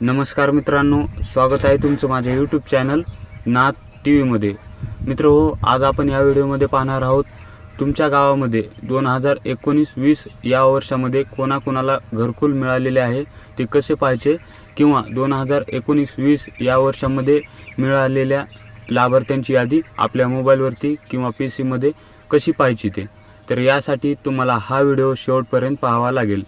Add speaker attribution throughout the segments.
Speaker 1: नमस्कार मित्रांनो स्वागत आहे तुमचं माझ्या यूट्यूब चॅनल नाथ टी व्हीमध्ये मित्र हो आज आपण या व्हिडिओमध्ये पाहणार आहोत तुमच्या गावामध्ये दोन हजार एकोणीस वीस या वर्षामध्ये कोणाकोणाला घरकुल मिळालेले आहे ते कसे पाहायचे? किंवा दोन हजार एकोणीस वीस या वर्षामध्ये मिळालेल्या लाभार्थ्यांची यादी आपल्या मोबाईलवरती किंवा पी सीमध्ये कशी पाहायची ते? तर यासाठी तुम्हाला हा व्हिडिओ शेवटपर्यंत पाहावा लागेल.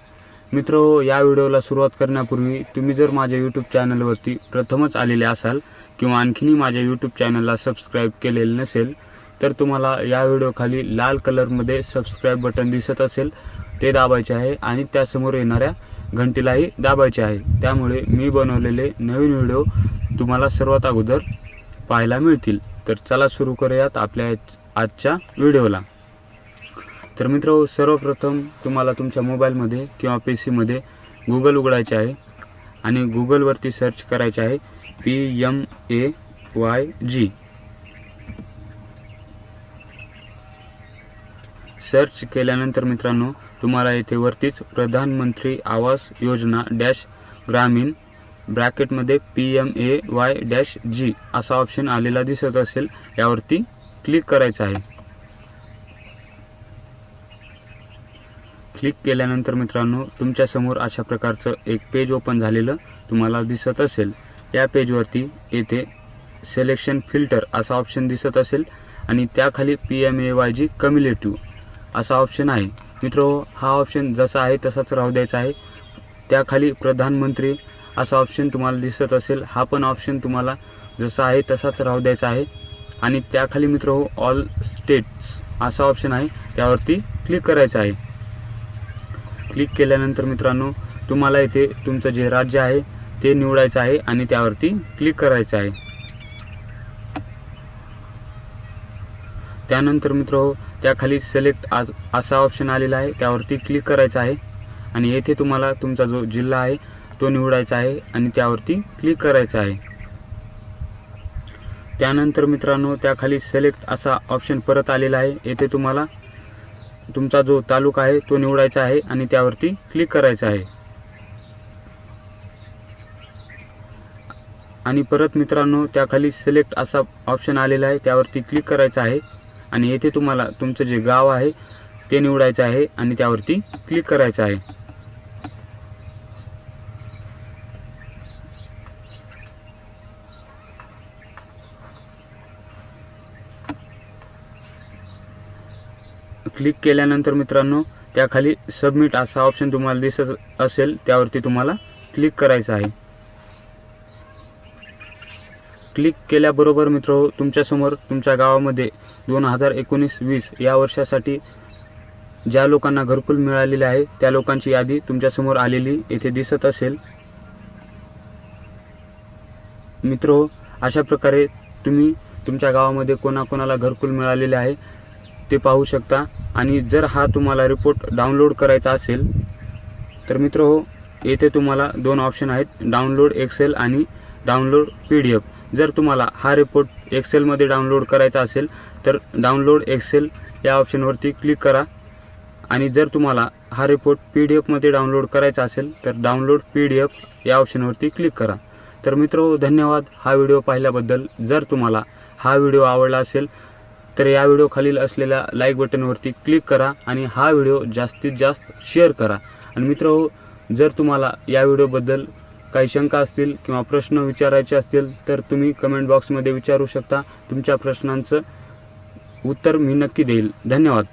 Speaker 1: मित्र या व्हिडिओला सुरुवात करण्यापूर्वी तुम्ही जर माझ्या यूट्यूब चॅनलवरती प्रथमच आलेले असाल किंवा आणखीनही माझ्या यूट्यूब चॅनलला सबस्क्राईब केलेलं नसेल तर तुम्हाला या व्हिडिओखाली लाल कलरमध्ये सबस्क्राईब बटन दिसत असेल. ते दाबायचे आहे आणि त्यासमोर येणाऱ्या घंटीलाही दाबायचे आहे. त्यामुळे मी बनवलेले नवीन व्हिडिओ तुम्हाला सर्वात अगोदर पाहायला मिळतील. तर चला सुरू करूयात आपल्या आजच्या व्हिडिओला. तर मित्र सर्वप्रथम तुम्हाला तुमच्या मोबाईलमध्ये किंवा पी सीमध्ये गुगल उघडायचे आहे आणि गुगलवरती सर्च करायचे आहे P M A Y G search केल्यानंतर मित्रांनो तुम्हाला येथे वरतीच प्रधानमंत्री आवास योजना डॅश ग्रामीण ब्रॅकेटमध्ये P M A Y dash G असा ऑप्शन आलेला दिसत असेल यावरती क्लिक करायचं आहे. क्लिक केल्यानंतर मित्रांनो तुमच्यासमोर अशा प्रकारचं एक पेज ओपन झालेलं तुम्हाला दिसत असेल. या पेजवरती येथे सिलेक्शन फिल्टर असा ऑप्शन दिसत असेल आणि त्याखाली P M A Y G cumulative असा ऑप्शन आहे. मित्र हा ऑप्शन जसा आहे तसाच राहू द्यायचा आहे. त्याखाली प्रधानमंत्री असा ऑप्शन तुम्हाला दिसत असेल. हा पण ऑप्शन तुम्हाला जसा आहे तसाच राहू द्यायचा आहे. आणि त्याखाली मित्र हो ऑल स्टेट्स असा ऑप्शन आहे. त्यावरती क्लिक करायचं आहे. क्लिक केल्यानंतर मित्रांनो तुम्हाला इथे तुमचं जे राज्य आहे ते निवडायचं आहे आणि त्यावरती क्लिक करायचं आहे. त्यानंतर मित्र हो त्याखाली सिलेक्ट आज असा ऑप्शन आलेला आहे त्यावरती क्लिक करायचं आहे. आणि येथे तुम्हाला तुमचा जो जिल्हा आहे तो निवडायचा आहे आणि त्यावरती क्लिक करायचा आहे. त्यानंतर मित्रांनो त्याखाली सिलेक्ट असा ऑप्शन परत आलेला आहे. येथे तुम्हाला तुमचा जो तालुका आहे तो निवडायचा आहे आणि त्यावरती क्लिक करायचा आहे. आणि परत मित्रांनो त्याखाली सिलेक्ट असा ऑप्शन आलेला आहे त्यावरती क्लिक करायचं आहे. आणि येथे तुम्हाला तुमचं जे गाव आहे ते निवडायचं आहे आणि त्यावरती क्लिक करायचं आहे. क्लिक केल्यानंतर मित्रांनो त्याखाली सबमिट असा ऑप्शन तुम्हाला दिसत असेल त्यावरती तुम्हाला क्लिक करायचं आहे. क्लिक केल्याबरोबर मित्र तुमच्यासमोर तुमच्या गावामध्ये दोन हजार एकोणीस वीस या वर्षासाठी ज्या लोकांना घरकुल मिळालेले आहे त्या लोकांची यादी तुमच्यासमोर आलेली येथे दिसत असेल. मित्र अशा प्रकारे तुम्ही तुमच्या गावामध्ये कोणाकोणाला घरकुल मिळालेले आहे ते पाहू शकता. आणि जर हा तुम्हाला रिपोर्ट डाउनलोड करायचा असेल तर मित्र हो येथे तुम्हाला दोन ऑप्शन आहेत. डाउनलोड एक्सेल आणि डाउनलोड पी डी एफ जर तुम्हाला हा रिपोर्ट एक्सेलमध्ये डाउनलोड करायचा असेल तर डाउनलोड एक्सेल या ऑप्शनवरती क्लिक करा. आणि जर तुम्हाला हा रिपोर्ट पी डी एफमध्ये डाउनलोड करायचा असेल तर डाउनलोड पी डी एफ या ऑप्शनवरती क्लिक करा. तर मित्र हो, धन्यवाद. हा व्हिडिओ पाहिल्याबद्दल. जर तुम्हाला हा व्हिडिओ आवडला असेल तर या व्हिडिओ खालील असलेल्या लाईक बटनवरती क्लिक करा आणि हा व्हिडिओ जास्तीत जास्त शेअर करा. आणि मित्र हो, जर तुम्हाला या व्हिडिओबद्दल काही शंका असतील किंवा प्रश्न विचारायचे असतील तर तुम्ही कमेंट बॉक्समध्ये विचारू शकता. तुमच्या प्रश्नांचं उत्तर मी नक्की देईल. धन्यवाद.